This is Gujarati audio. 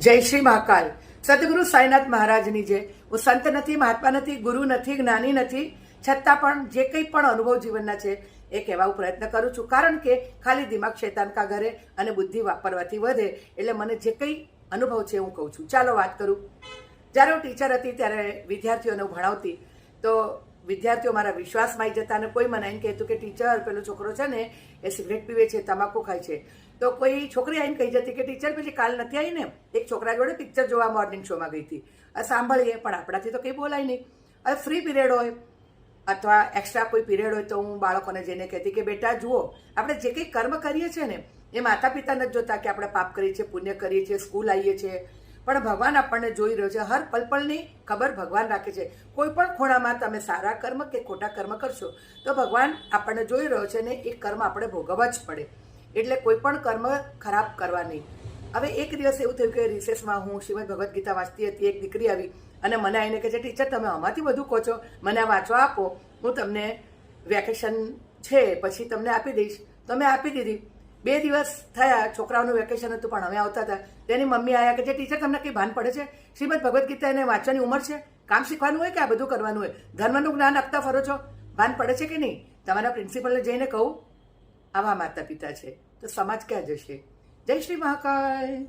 જય શ્રી મહાકાલ. સદગુરુ સાંઈનાથ મહારાજની જે હું સંત નથી, મહાત્મા નથી, ગુરુ નથી, જ્ઞાની નથી, છતાં પણ જે કંઈ પણ અનુભવ જીવનના છે, એ કહેવા પ્રયત્ન કરું છું. કારણ કે ખાલી દિમાગ શેતાનકા ઘરે અને બુદ્ધિ વાપરવાથી વધે, એટલે મને જે કંઈ અનુભવ છે હું કહું છું. ચાલો વાત કરું. જ્યારે હું ટીચર હતી ત્યારે વિદ્યાર્થીઓને ભણાવતી, તો વિદ્યાર્થીઓ મારા વિશ્વાસમાં આવી જતા અને કોઈ મને એમ કહેતું કે, ટીચર, પેલો છોકરો છે ને, એ સિગરેટ પીવે છે, તમાકુ ખાય છે. તો કોઈ છોકરી આવીને કહી જતી કે, ટીચર, પેલી કાલ નથી આવીને એક છોકરા જોડે પિક્ચર જોવા મોર્નિંગ શોમાં ગઈ હતી. સાંભળીએ, પણ આપણાથી તો કંઈ બોલાય નહીં. હવે ફ્રી પીરિયડ હોય, અથવા એક્સ્ટ્રા કોઈ પીરિયડ હોય તો હું બાળકોને જઈને કહેતી કે, બેટા, જુઓ, આપણે જે કંઈ કર્મ કરીએ છીએ ને, એ માતા પિતા નથી જોતા કે આપણે પાપ કરીએ છીએ, પુણ્ય કરીએ છીએ, સ્કૂલ આવીએ છીએ પણ ભગવાન આપણને જોઈ રહ્યો છે. હર પલપલની ખબર ભગવાન રાખે છે. કોઈ પણ ખૂણામાં તમે સારા કર્મ કે ખોટા કર્મ કરશો, તો ભગવાન આપણને જોઈ રહ્યો છે ને એ કર્મ આપણે ભોગવવા જ પડે. એટલે કોઈ પણ કર્મ ખરાબ કરવા નહીં. હવે એક દિવસ એવું થયું કે રિસેસમાં હું શ્રીમદ ભગવદ્ ગીતા વાંચતી હતી, એક દીકરી આવી અને મને આવીને કહે છે, ટીચર, તમે આમાંથી બધું કહો છો? મને આ વાંચવા આપો. હું તમને વેકેશન છે, પછી તમને આપી દઈશ. તો મેં આપી દીધી. બે દિવસ થયા છોકરાઓનું વેકેશન હતું, પણ અમે આવતા હતા. તેની મમ્મી આવ્યા કે જે ટીચર તમને કંઈ ભાન પડે છે? શ્રીમદ ભગવદ્ ગીતા એને વાંચવાની ઉંમર છે? કામ શીખવાનું હોય કે આ બધું કરવાનું હોય? ધર્મનું જ્ઞાન આપતા ફરો છો? ભાન પડે છે કે નહીં? તમારા પ્રિન્સિપલને જઈને કહું, આવા માતા પિતા છે. તો સમાજ ક્યાં જશે? જય શ્રી મહાકાલ